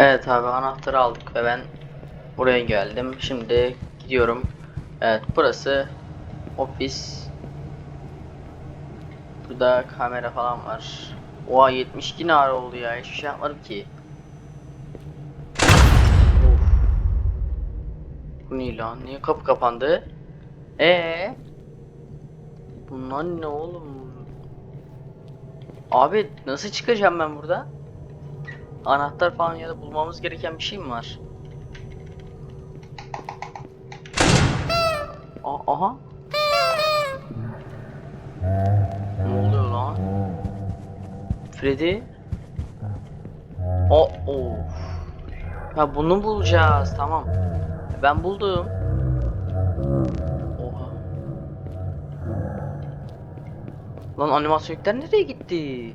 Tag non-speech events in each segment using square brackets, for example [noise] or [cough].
Evet abi anahtarı aldık ve ben buraya geldim. Şimdi gidiyorum. Evet burası ofis. Burada kamera falan var. Oha 72 nar oldu ya. Hiçbir şey yapmadım ki. Bu ne lan? Niye kapı kapandı? Ee? Bunlar ne oğlum? Abi nasıl çıkacağım ben burada? Anahtar falan ya da bulmamız gereken bir şey mi var? A- aha. Ne oluyor lan? Freddy? O of. Ha bunu bulacağız tamam. Ben buldum. Oha. Lan animasyonlar nereye gitti?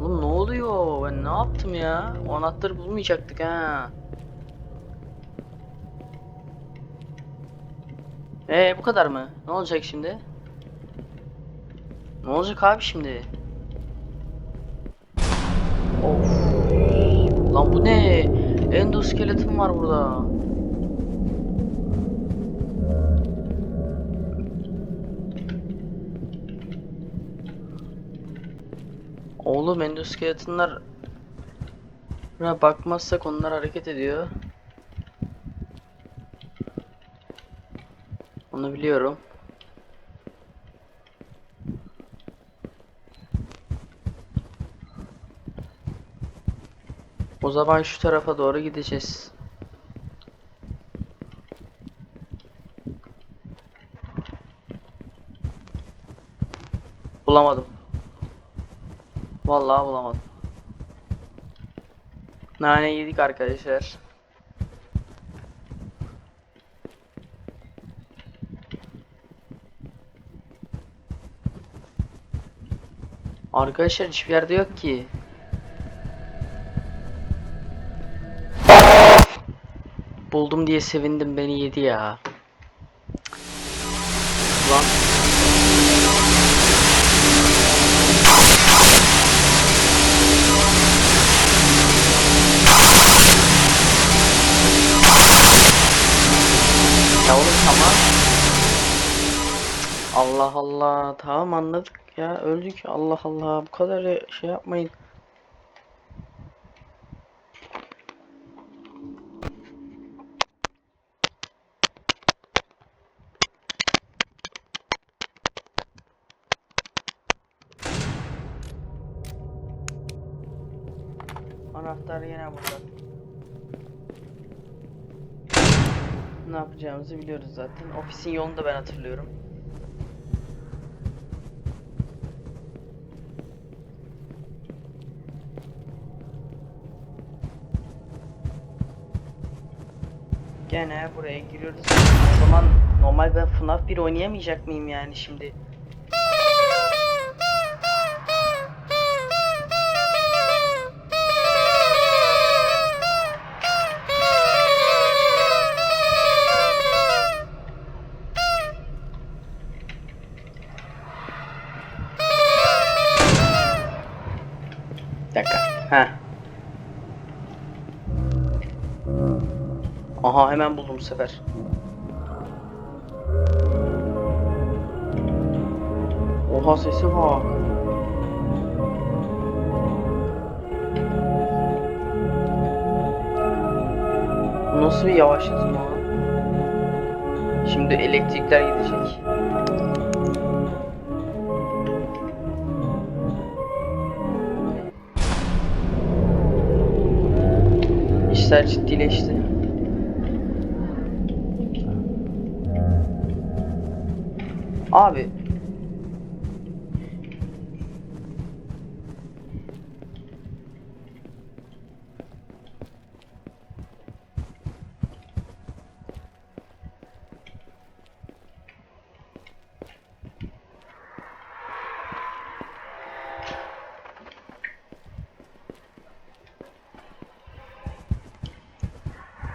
Oğlum ne oluyor? Ben ne yaptım ya? O anahtarı bulmayacaktık ha. Ee bu kadar mı? Ne olacak şimdi? Ne olacak abi şimdi? Of. Lan bu ne? Endoskeleton var burada. Oğlum endoskeletonlar bakmazsak onlar hareket ediyor. Onu biliyorum. O zaman şu tarafa doğru gideceğiz. Bulamadım. Vallahi bulamadım. Nane yedik arkadaşlar. Arkadaşlar hiçbir yerde yok ki. Buldum diye sevindim beni yedi ya. Lan. Allah Allah tamam anladık ya öldük Allah Allah bu kadar şey yapmayın. Anahtar yine burada. Ne yapacağımızı biliyoruz zaten. Ofisin yolunu da ben hatırlıyorum. Gene buraya giriyoruz. O zaman normal ben FNAF 1 oynayamayacak mıyım yani şimdi? Bir dakika. Ha. Aha hemen buldum bu sefer. Oha sesi bak. Nasıl bir yavaşlatma? Şimdi elektrikler gidecek. İşler ciddileşti. Abi.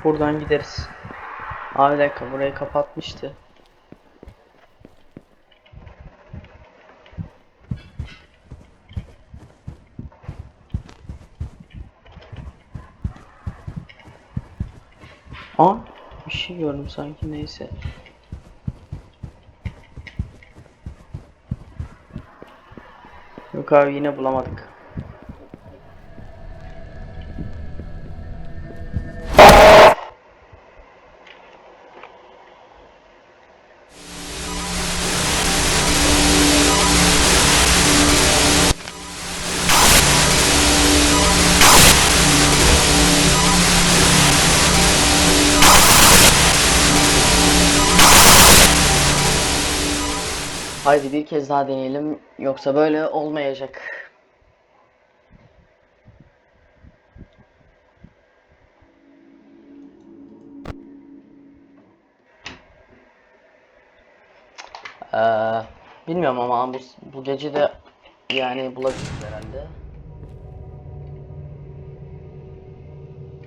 Buradan gideriz. Abi dakika burayı kapatmıştı. Aa gördüm sanki neyse. Yok abi yine bulamadık. Haydi bir kez daha deneyelim yoksa böyle olmayacak. Ee, bilmiyorum ama bu, bu gece de yani bulabiliriz herhalde.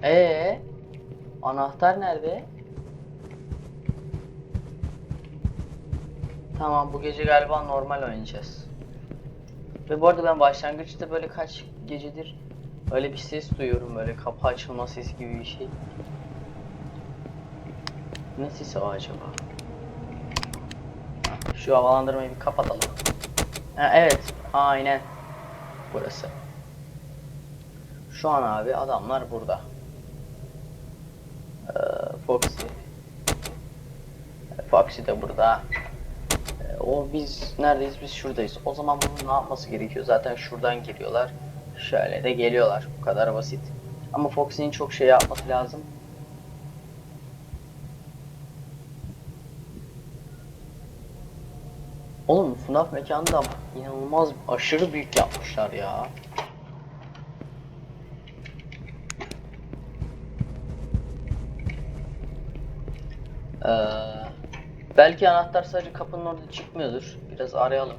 Ee, anahtar nerede? Tamam bu gece galiba normal oynayacağız. Ve bu arada ben başlangıçta böyle kaç gecedir öyle bir ses duyuyorum böyle kapı açılma sesi gibi bir şey. Ne sesi o acaba? Şu havalandırmayı bir kapatalım. Ha, evet aynen burası. Şu an abi adamlar burada. Ee, Foxy. Foxy de burada. O biz neredeyiz? Biz şuradayız. O zaman bunun ne yapması gerekiyor? Zaten şuradan geliyorlar. Şöyle de geliyorlar. Bu kadar basit. Ama Foxy'nin çok şey yapması lazım. Oğlum FNAF mekanı da inanılmaz aşırı büyük yapmışlar ya. Belki anahtar sadece kapının orada çıkmıyordur. Biraz arayalım.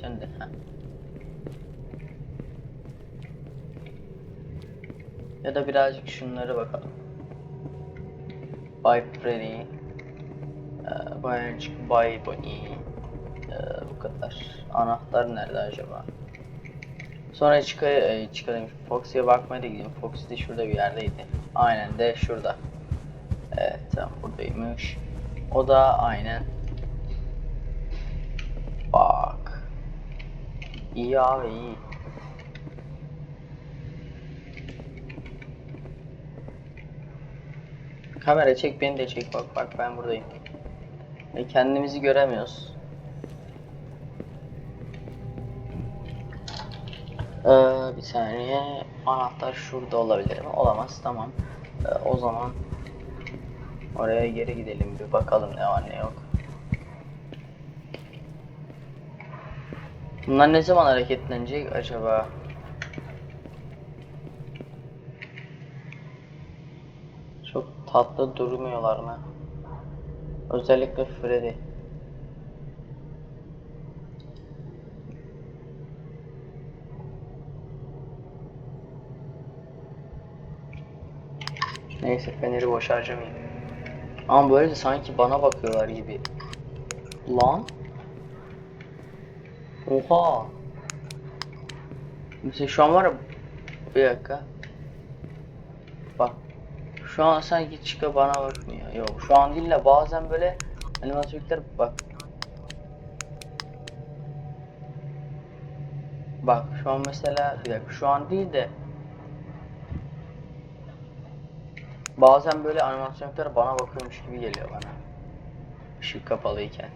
Şimdi. heh. Ya da birazcık şunlara bakalım. Bay Freddy. Ee, birazcık Bay Bonnie. Ee, bu kadar. Anahtar nerede acaba? Sonra çıkar, e, çıkarayım. Foxy'ye bakmaya da gideyim. Foxy de şurada bir yerdeydi. Aynen de şurada. Evet tamam buradaymış. O da aynen. Bak. İyi abi iyi. Kamera çek beni de çek bak bak ben buradayım. Ve kendimizi göremiyoruz. Ee, bir saniye anahtar şurada olabilir mi? Olamaz tamam. Ee, o zaman oraya geri gidelim bir bakalım ne var ne yok. Bunlar ne zaman hareketlenecek acaba? Çok tatlı durmuyorlar mı? Özellikle Freddy. Neyse feneri boş harcamayayım. Ama böyle de sanki bana bakıyorlar gibi. Lan. Oha. Mesela şu an var ya. Bir dakika. Bak. Şu an sanki çıka bana bakmıyor. Yok şu an değil de bazen böyle animatörler bak. Bak şu an mesela bir dakika şu an değil de Bazen böyle animasyonlar bana bakıyormuş gibi geliyor bana. Işık kapalıyken.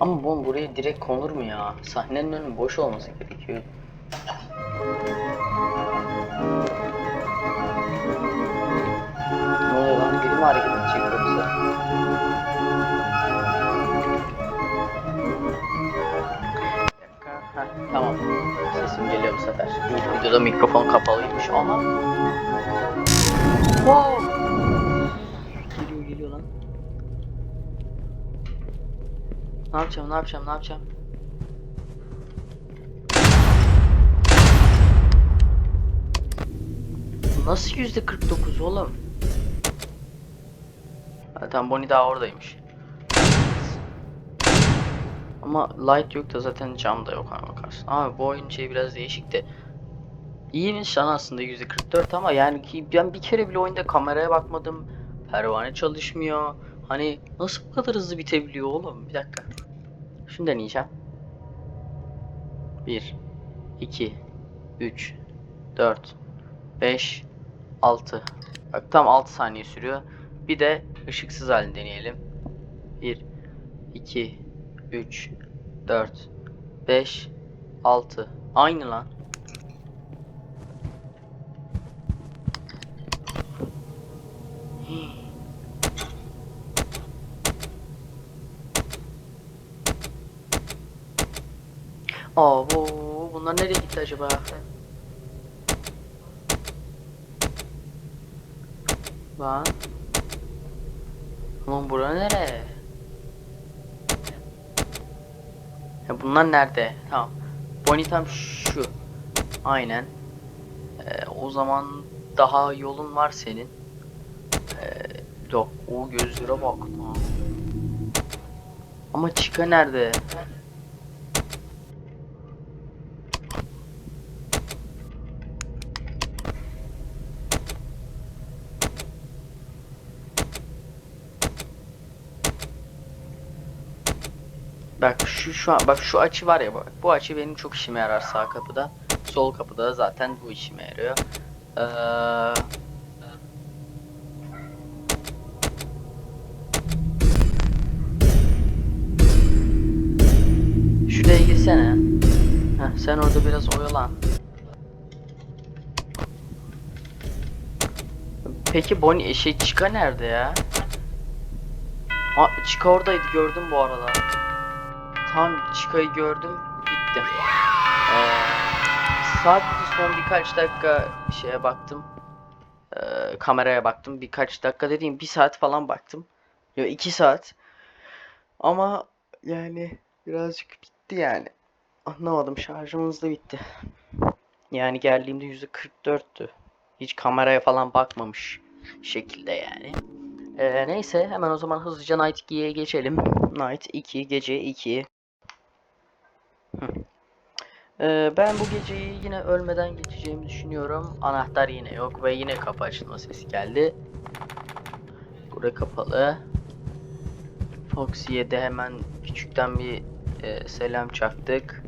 Ama bu buraya direkt konur mu ya? Sahnenin önü boş olması gerekiyor. Sesim geliyor bu sefer. İlk videoda mikrofon kapalıymış ama. Wow! Geliyor geliyor lan. Ne yapacağım ne yapacağım ne yapacağım? Nasıl yüzde 49 oğlum? Tamam Bonnie daha oradaymış. Ama light yok da zaten cam da yok ona bakarsın. Abi bu oyun şey biraz değişik de. İyiymiş lan aslında %44 ama yani ki ben bir kere bile oyunda kameraya bakmadım. Pervane çalışmıyor. Hani nasıl bu kadar hızlı bitebiliyor oğlum? Bir dakika. Şunu deneyeceğim. 1 2 3 4 5 6 Bak tam 6 saniye sürüyor. Bir de ışıksız halini deneyelim. 1 2 3 4 5 6 Aynı lan. Aa bu bunlar nereye gitti acaba? Lan. Lan bura nere? Ya bunlar nerede? Tamam. Bonnie tam şu. Aynen. Ee, o zaman daha yolun var senin. Ee, yok. O gözlere bak. Ama Chica nerede? Bak şu şu an bak şu açı var ya bak. Bu açı benim çok işime yarar sağ kapıda. Sol kapıda zaten bu işime yarıyor. Ee, Şuraya girsene. Heh, sen orada biraz oyalan. Peki Bonnie şey Chica nerede ya? Aa Chica oradaydı gördüm bu arada. Tam Chica'yı gördüm bitti. Ee, sadece son birkaç dakika şeye baktım. Ee, kameraya baktım. Birkaç dakika dediğim bir saat falan baktım. Yok iki saat. Ama yani birazcık bitti yani. Anlamadım şarjımız da bitti. Yani geldiğimde %44'tü. Hiç kameraya falan bakmamış şekilde yani. Ee, neyse hemen o zaman hızlıca Night 2'ye geçelim. Night 2 gece 2. Ee, ben bu geceyi yine ölmeden geçeceğimi düşünüyorum. Anahtar yine yok ve yine kapı açılma sesi geldi. Burası kapalı. Foxy'ye de hemen küçükten bir e, selam çaktık.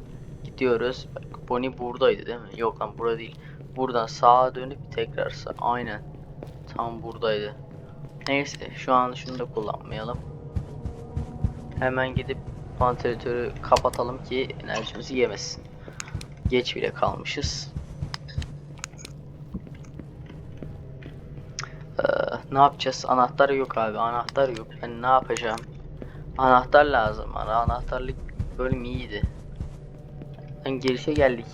Gidiyoruz. Bak, Bonnie buradaydı değil mi? Yok lan burada değil. Buradan sağa dönüp tekrar sağ. Aynen. Tam buradaydı. Neyse şu an şunu da kullanmayalım. Hemen gidip vantilatörü kapatalım ki enerjimizi yemesin. Geç bile kalmışız. Ee, ne yapacağız? Anahtar yok abi. Anahtar yok. Ben ne yapacağım? Anahtar lazım bana. Anahtarlık bölüm iyiydi. Ben girişe geldik.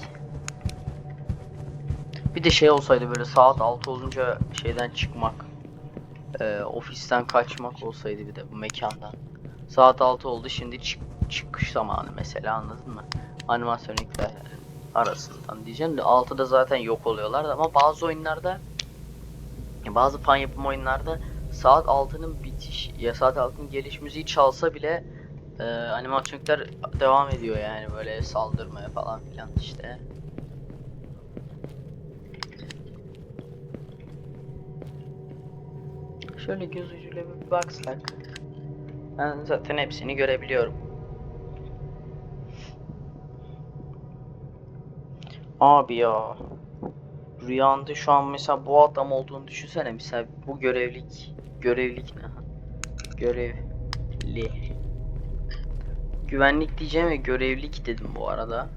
Bir de şey olsaydı böyle saat 6 olunca şeyden çıkmak. e, ofisten kaçmak olsaydı bir de bu mekandan. Saat 6 oldu şimdi çık çıkış zamanı mesela anladın mı? Animatronikler arasından diyeceğim de 6'da zaten yok oluyorlar ama bazı oyunlarda bazı fan yapım oyunlarda saat 6'nın bitiş ya saat 6'nın geliş müziği çalsa bile e, animatronikler devam ediyor yani böyle saldırmaya falan filan işte. Şöyle göz ucuyla bir baksak. Ben zaten hepsini görebiliyorum. Abi ya. Rüyanda şu an mesela bu adam olduğunu düşünsene. Mesela bu görevlik. Görevlik ne? Görevli. Güvenlik diyeceğim ve görevlik dedim bu arada.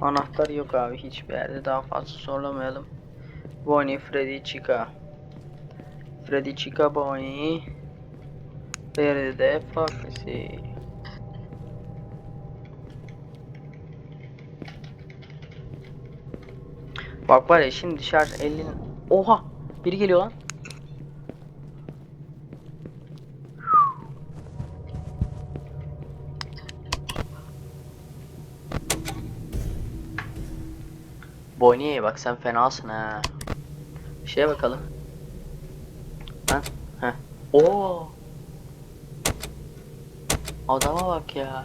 Anahtar yok abi hiçbir yerde daha fazla zorlamayalım. Bonnie, Freddy, Chica. Freddy, Chica, Bonnie. Where the fuck is he? Bak var ya şimdi şarj 50'nin... Oha! Biri geliyor lan. Bonnie bak sen fenasın ha. Şeye bakalım. Ha? Heh. Oo. Adama bak ya.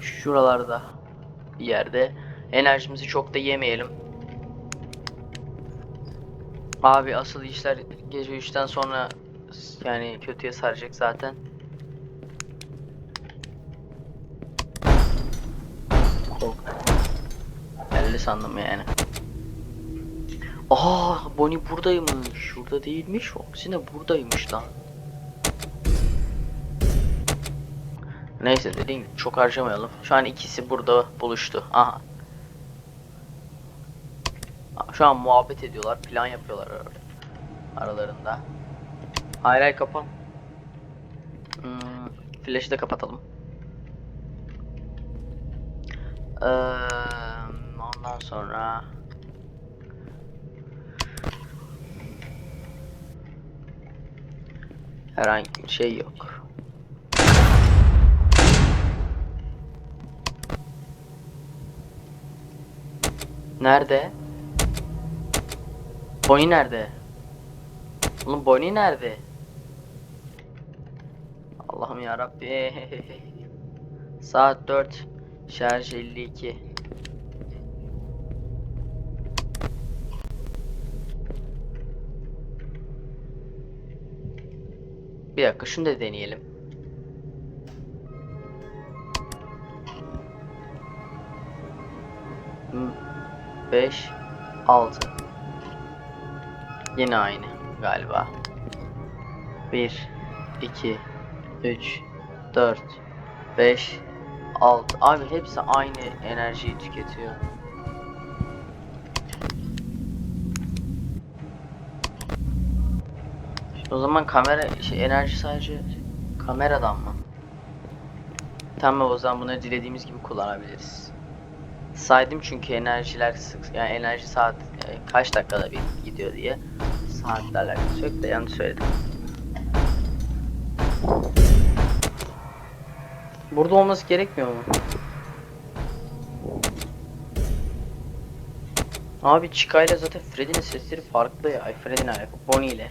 Şuralarda bir yerde. Enerjimizi çok da yemeyelim. Abi asıl işler gece 3'ten sonra yani kötüye saracak zaten. Korktum. Geldi sandım yani. Aa, Bonnie buradaymış. Şurada değilmiş. De buradaymış lan. Neyse dediğim gibi çok harcamayalım. Şu an ikisi burada buluştu. Aha. Şu an muhabbet ediyorlar, plan yapıyorlar ar- aralarında. Hayır hayır kapan. Hmm, flash'ı da kapatalım. Eee, ondan sonra herhangi bir şey yok. Nerede? Bonnie nerede? Oğlum Bonnie nerede? Allah'ım ya Rabbi. [laughs] Saat 4. Şarj 52. Bir dakika şunu da deneyelim. Hmm, 5 6 Yine aynı galiba. 1 2 3 4 5 6 Abi hepsi aynı enerjiyi tüketiyor. O zaman kamera şey, enerji sadece kameradan mı? Tamam o zaman bunları dilediğimiz gibi kullanabiliriz. Saydım çünkü enerjiler sık yani enerji saat kaç dakikada bir gidiyor diye. Saatle alakası yok da yanlış söyledim. Burada olması gerekmiyor mu? Abi Chica ile zaten Freddy'nin sesleri farklı ya. Freddy'nin alakalı. Bonnie ile.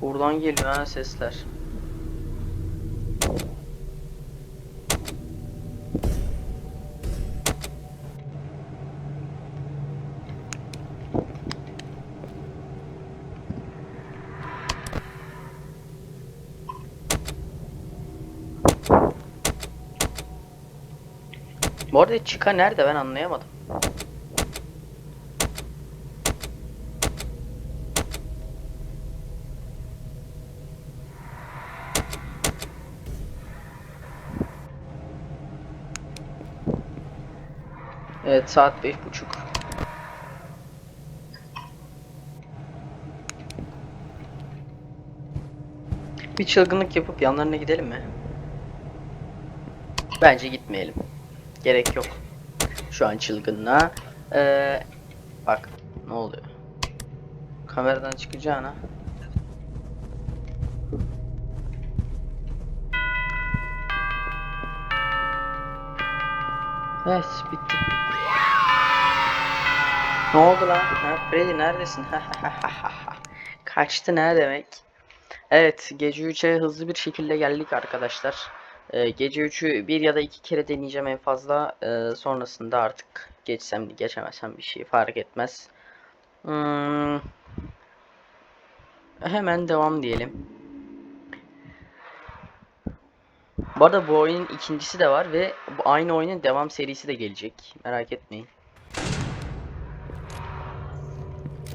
Buradan geliyor ha sesler. Bu arada Chica nerede ben anlayamadım. Evet saat beş buçuk. Bir çılgınlık yapıp yanlarına gidelim mi? Bence gitmeyelim. Gerek yok. Şu an çılgınlığa. Ee, bak ne oluyor? Kameradan çıkacağına. Evet bitti. Ne oldu lan? Ha, Freddy neredesin? Kaçtı ne demek? Evet gece 3'e hızlı bir şekilde geldik arkadaşlar. Ee, gece 3'ü bir ya da iki kere deneyeceğim en fazla. Ee, sonrasında artık geçsem de geçemesem bir şey fark etmez. Hmm. Hemen devam diyelim. Bu arada bu oyunun ikincisi de var ve aynı oyunun devam serisi de gelecek. Merak etmeyin.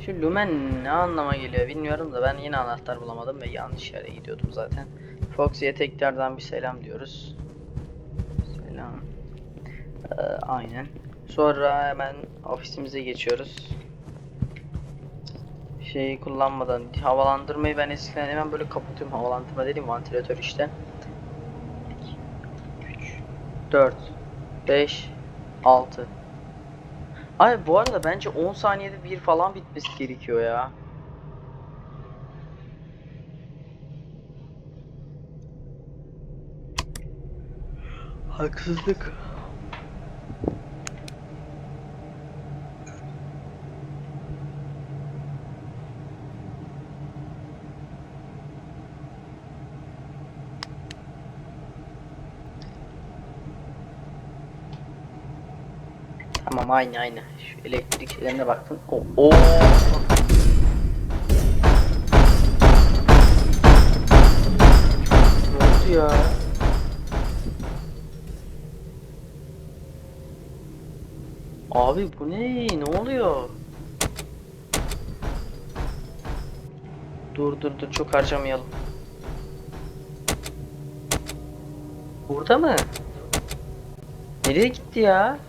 Şu Lumen ne anlama geliyor bilmiyorum da ben yine anahtar bulamadım ve yanlış yere gidiyordum zaten. Foxy'ye tekrardan bir selam diyoruz. Selam. Ee, aynen. Sonra hemen ofisimize geçiyoruz. Şeyi kullanmadan havalandırmayı ben eskiden hemen böyle kapatıyorum. Havalandırma dediğim vantilatör işte. 3 4 5 6 Ay bu arada bence 10 saniyede bir falan bitmesi gerekiyor ya. Haksızlık. Tamam aynı aynı. Şu elektrik şeylerine baktım. Oo. Oh, oh. Abi bu ne? Ne oluyor? Dur dur dur çok harcamayalım. Burada mı? Nereye gitti ya?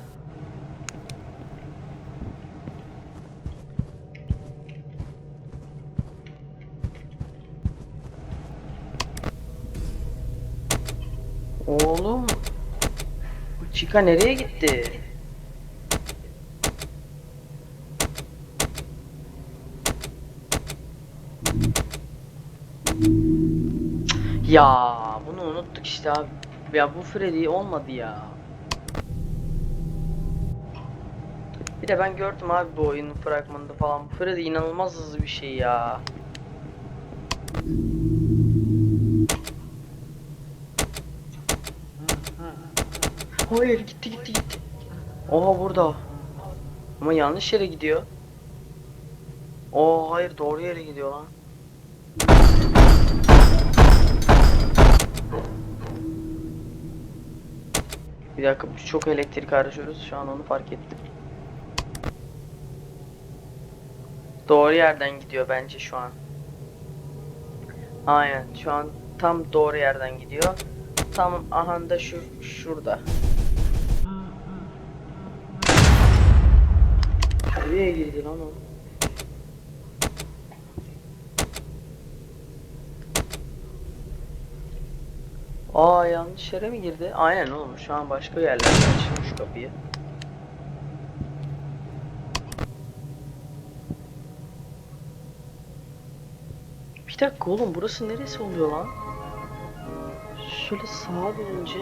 Oğlum. Bu Chica nereye gitti? Ya bunu unuttuk işte abi. Ya bu Freddy olmadı ya. Bir de ben gördüm abi bu oyunun fragmanında falan. Bu Freddy inanılmaz hızlı bir şey ya. Hayır gitti gitti gitti. Oha burada. Ama yanlış yere gidiyor. Oo hayır doğru yere gidiyor lan. Bir dakika çok elektrik harcıyoruz. Şu an onu fark ettim. Doğru yerden gidiyor bence şu an. Aynen şu an tam doğru yerden gidiyor. Tam aha da şu şurada. Nereye girdi lan o? Aa yanlış yere mi girdi? Aynen oğlum şu an başka yerlerde açılmış kapıyı. Bir dakika oğlum burası neresi oluyor lan? Şöyle sağa dönünce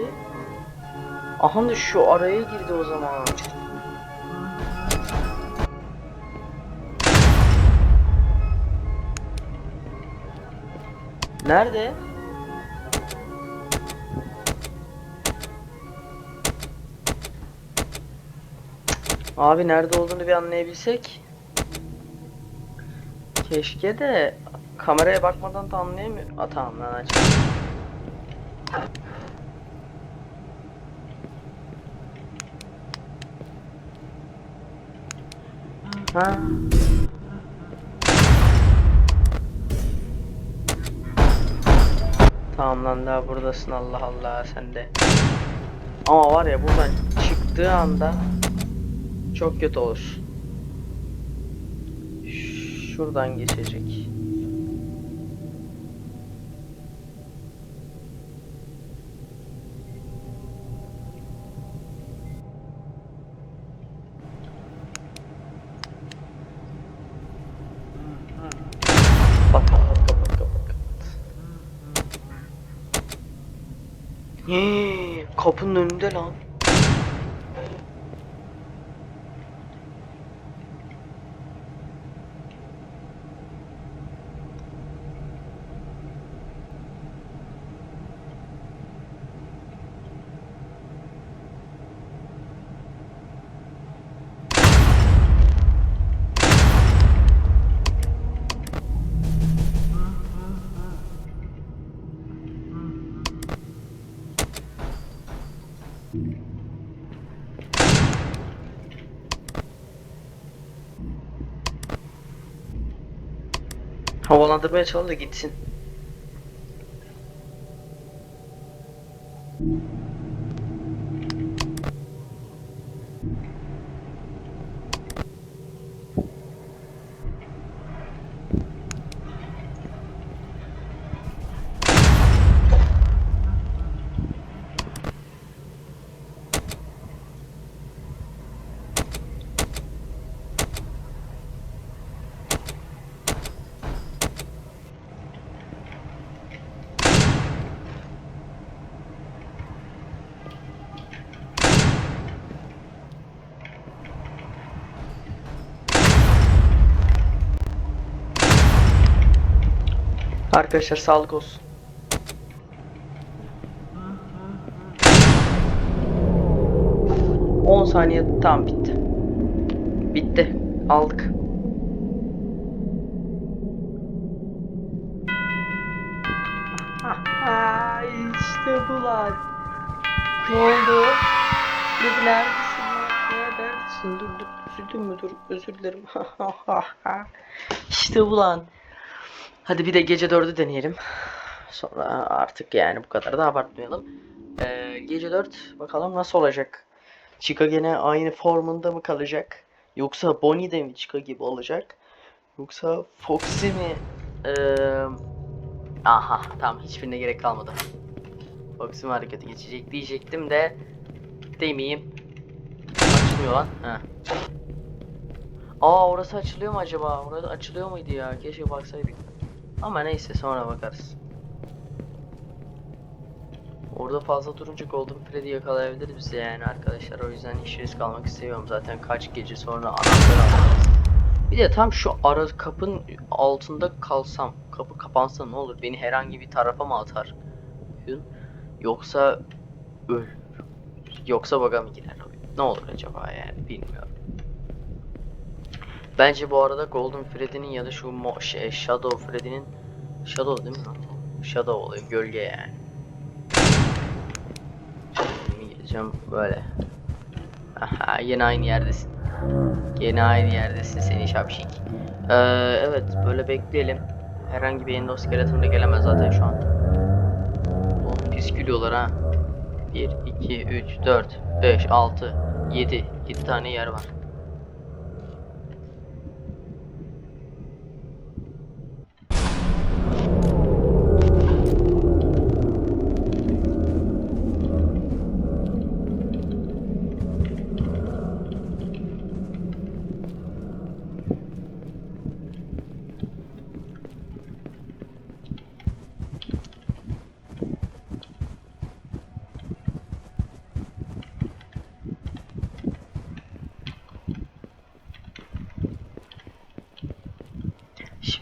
Aha da şu araya girdi o zaman. Nerede? Abi nerede olduğunu bir anlayabilsek. Keşke de kameraya bakmadan da anlayamıyor. Aa tamam lan aç. Ha. Tamam lan daha buradasın Allah Allah sen de. Ama var ya buradan çıktığı anda çok kötü olur. Şuradan geçecek. Kapının önünde lan. Havalandırmaya çalış da gitsin. Arkadaşlar sağlık olsun. On saniye tam bitti. Bitti. Aldık. işte bu lan. Ne oldu? Dur neredesin? lan? Neredesin? Dur dur. Üzüldün mü? Dur. Özür dilerim. [laughs] işte bu lan. Hadi bir de gece 4'ü deneyelim. Sonra artık yani bu kadar da abartmayalım. Ee, gece 4 bakalım nasıl olacak. Chica gene aynı formunda mı kalacak? Yoksa Bonnie de mi Chica gibi olacak? Yoksa Foxy mi? Ee, aha tamam hiçbirine gerek kalmadı. Foxy mi harekete geçecek diyecektim de demeyeyim. Açılmıyor lan. Heh. Aa orası açılıyor mu acaba? Orası açılıyor muydu ya? Keşke baksaydık. Ama neyse sonra bakarız. Orada fazla durunca Golden Freddy yakalayabilir bizi yani arkadaşlar. O yüzden hiç risk almak istemiyorum. Zaten kaç gece sonra anahtarı alacağız. Bir de tam şu ara kapının altında kalsam, kapı kapansa ne olur? Beni herhangi bir tarafa mı atar? Yoksa öl. Yoksa baga mı girer? Ne olur acaba yani bilmiyorum. Bence bu arada Golden Freddy'nin ya da şu mo şey, Shadow Freddy'nin Shadow değil mi? Shadow oluyor gölge yani. Şimdi geleceğim böyle. Aha yine aynı yerdesin. Yine aynı yerdesin seni şapşik. Ee, evet böyle bekleyelim. Herhangi bir endoskeleton da gelemez zaten şu an. Oğlum pis gülüyorlar ha. 1, 2, 3, 4, 5, 6, 7. 7 tane yer var.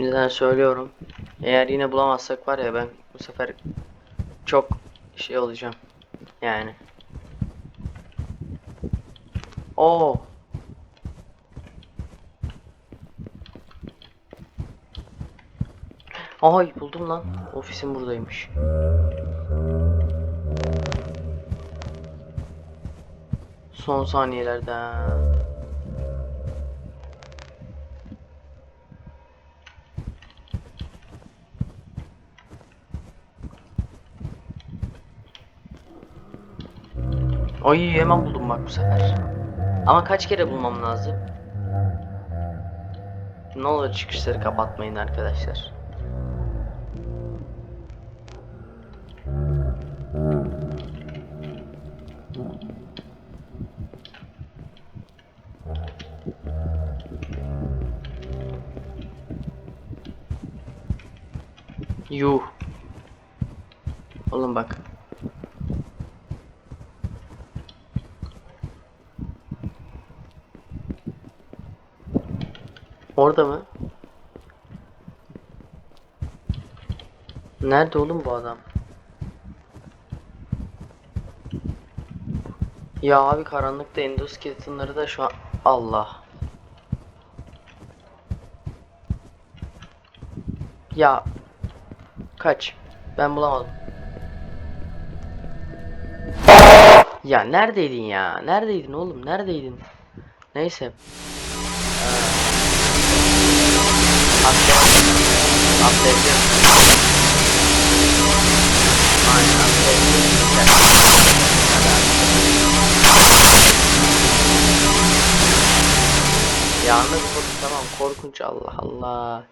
Şimdiden söylüyorum. Eğer yine bulamazsak var ya ben bu sefer çok şey olacağım. Yani. Oo. Ay buldum lan. Ofisim buradaymış. Son saniyelerde. Ay hemen buldum bak bu sefer. Ama kaç kere bulmam lazım? Ne olur çıkışları kapatmayın arkadaşlar. Nerede oğlum bu adam? Ya abi karanlıkta endoskeletonları da şu an Allah. Ya kaç? Ben bulamadım. Ya neredeydin ya? Neredeydin oğlum? Neredeydin? Neyse. Atlayabiliyorum. Atlayabiliyorum. Aynen atlayabiliyorum. Hadi abi. Ya anladım oğlum tamam korkunç Allah Allah.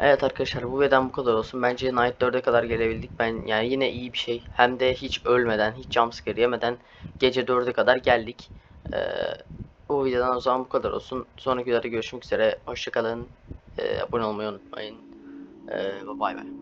Evet arkadaşlar bu videodan bu kadar olsun. Bence Night 4'e kadar gelebildik. Ben yani yine iyi bir şey. Hem de hiç ölmeden, hiç jumpscare yemeden gece 4'e kadar geldik. Ee, bu videodan o zaman bu kadar olsun. Sonraki videoda görüşmek üzere. Hoşçakalın. Ee, abone olmayı unutmayın. Ee, bay bay.